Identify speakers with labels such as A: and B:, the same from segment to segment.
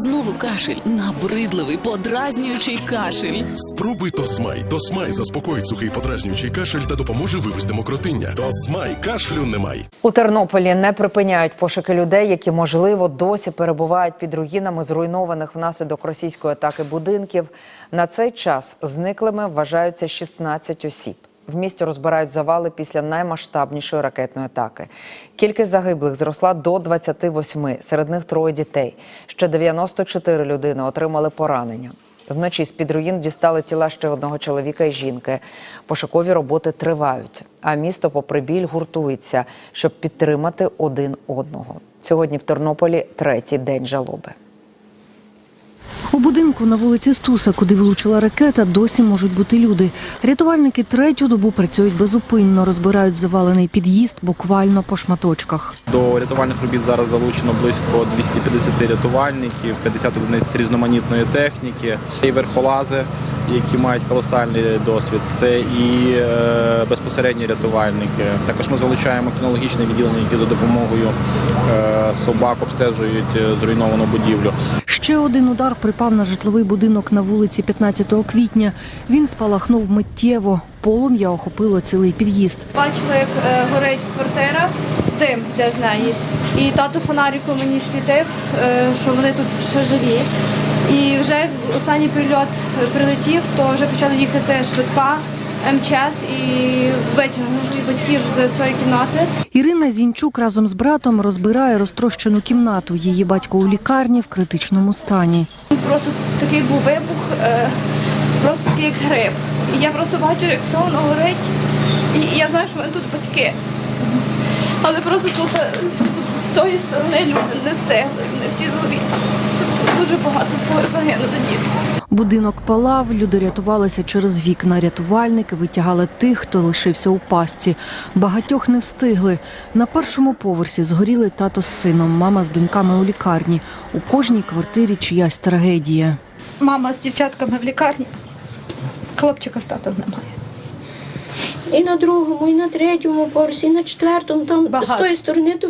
A: Знову кашель, набридливий, подразнюючий кашель.
B: Спробуй Тосмай. Тосмай заспокоїть сухий подразнюючий кашель та допоможе вивести мокротиння. Тосмай кашлю немає.
C: У Тернополі не припиняють пошуки людей, які можливо досі перебувають під руїнами зруйнованих внаслідок російської атаки будинків. На цей час зниклими вважаються 16 осіб. В місті розбирають завали після наймасштабнішої ракетної атаки. Кількість загиблих зросла до 28, серед них троє дітей. Ще 94 людини отримали поранення. Вночі з під руїн дістали тіла ще одного чоловіка і жінки. Пошукові роботи тривають, а місто, попри біль, гуртується, щоб підтримати один одного. Сьогодні в Тернополі третій день жалоби.
D: У будинку на вулиці Стуса, куди влучила ракета, досі можуть бути люди. Рятувальники третю добу працюють безупинно, розбирають завалений під'їзд буквально по шматочках.
E: До рятувальних робіт зараз залучено близько 250 рятувальників, 50 одиниць різноманітної техніки, і верхолази, які мають колосальний досвід. Це і е, безпосередні рятувальники. Також ми залучаємо кінологічне відділення, які за допомогою е, собак обстежують е, зруйновану будівлю.
D: Ще один удар припав на житловий будинок на вулиці 15 квітня. Він спалахнув миттєво. Полум'я охопило цілий під'їзд.
F: Бачила, як е, горить квартира, дим йде з неї. І тато фонариком мені світив, е, що вони тут ще живі. І вже останній прильот прилетів, то вже почали їхати швидка, МЧС і витягнули батьків з цієї кімнати.
D: Ірина Зінчук разом з братом розбирає розтрощену кімнату. Її батько у лікарні в критичному стані.
F: Просто такий був вибух, е, просто такий як гриб. І я просто бачу, як все воно горить. І я знаю, що вони тут батьки. Але просто тут е, з тої сторони люди не встигли, не всі злові. Дуже багато загинули дітей.
D: Будинок палав, люди рятувалися через вікна. Рятувальники витягали тих, хто лишився у пастці. Багатьох не встигли. На першому поверсі згоріли тато з сином, мама з доньками у лікарні. У кожній квартирі чиясь трагедія.
G: Мама з дівчатками в лікарні. Хлопчика з татом немає.
H: І на другому, і на третьому поверсі, і на четвертому. Там
G: Багато.
H: з тої сторони то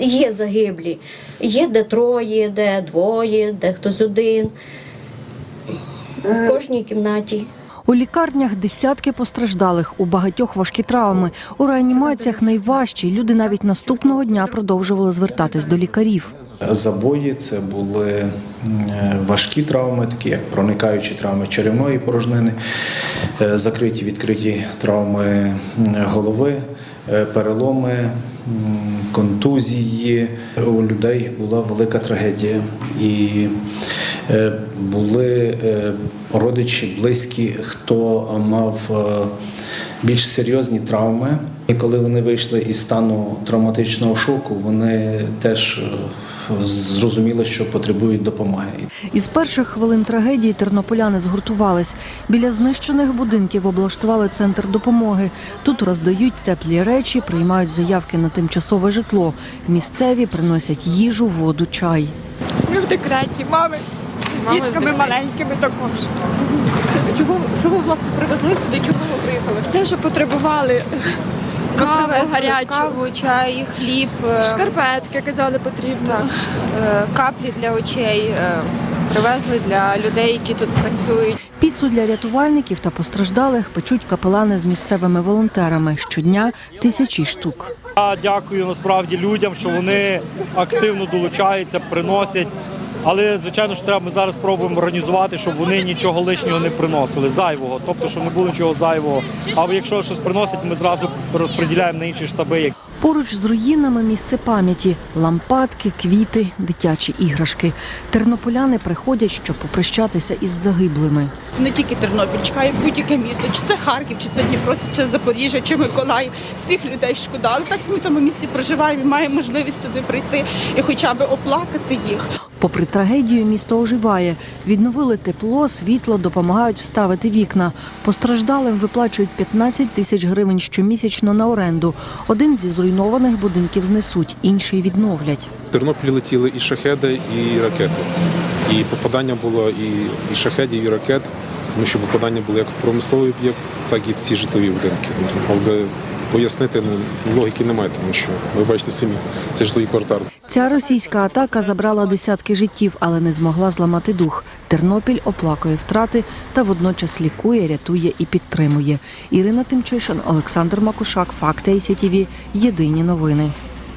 H: є загиблі. Є де троє, де двоє, де хтось один. В кожній кімнаті.
D: У лікарнях десятки постраждалих, у багатьох важкі травми. У реанімаціях найважчі. Люди навіть наступного дня продовжували звертатись до лікарів.
I: Забої це були е, важкі травми, такі як проникаючі травми черевної порожнини, е, закриті відкриті травми голови, е, переломи, контузії. У людей була велика трагедія. І е, були е, родичі, близькі, хто мав е, більш серйозні травми. І коли вони вийшли із стану травматичного шоку, вони теж е, зрозуміли, що потребують допомоги.
D: Із перших хвилин трагедії тернополяни згуртувались. Біля знищених будинків облаштували центр допомоги. Тут роздають теплі речі, приймають заявки на тимчасове житло. Місцеві приносять їжу, воду, чай.
J: Ми в декреті, мами з дітками маленькими також.
G: Чого, ви, власне, привезли сюди? Чому ви приїхали?
J: Все, що потребували. Каву гарячу,
G: Каву, чай, хліб, е,
J: шкарпетки, казали, потрібно.
G: так, е, каплі для очей. е, Привезли для людей, які тут працюють.
D: Піцу для рятувальників та постраждалих печуть капелани з місцевими волонтерами. Щодня тисячі штук.
K: Я дякую насправді людям, що вони активно долучаються, приносять. Але звичайно ж треба ми зараз спробуємо організувати, щоб вони нічого лишнього не приносили, зайвого, тобто, щоб не було нічого зайвого. А якщо щось приносять, ми зразу розподіляємо на інші штаби.
D: Поруч з руїнами місце пам'яті, лампадки, квіти, дитячі іграшки. Тернополяни приходять, щоб попрощатися із загиблими.
J: Не тільки Тернопіль, чекає будь-яке місто, чи це Харків, чи це Дніпро, чи це Запоріжжя, чи Миколаїв. Всіх людей шкода. Але так ми в тому місті проживаємо і маємо можливість сюди прийти і хоча б оплакати їх.
D: Попри трагедію, місто оживає. Відновили тепло, світло, допомагають вставити вікна. Постраждалим виплачують 15 тисяч гривень щомісячно на оренду. Один зі зруйнованих будинків знесуть, інший відновлять.
L: В Тернопіль летіли і шахеди, і ракети. І попадання було і, і шахедів, і ракет, тому що попадання було як в промисловий об'єкт, так і в ці житлові будинки. Але пояснити ну, логіки немає, тому що ви бачите самі, це житловий квартал.
D: Ця російська атака забрала десятки життів, але не змогла зламати дух. Тернопіль оплакує втрати та водночас лікує, рятує і підтримує. Ірина Тимчишин, Олександр Макушак, Факти ICTV. Єдині новини.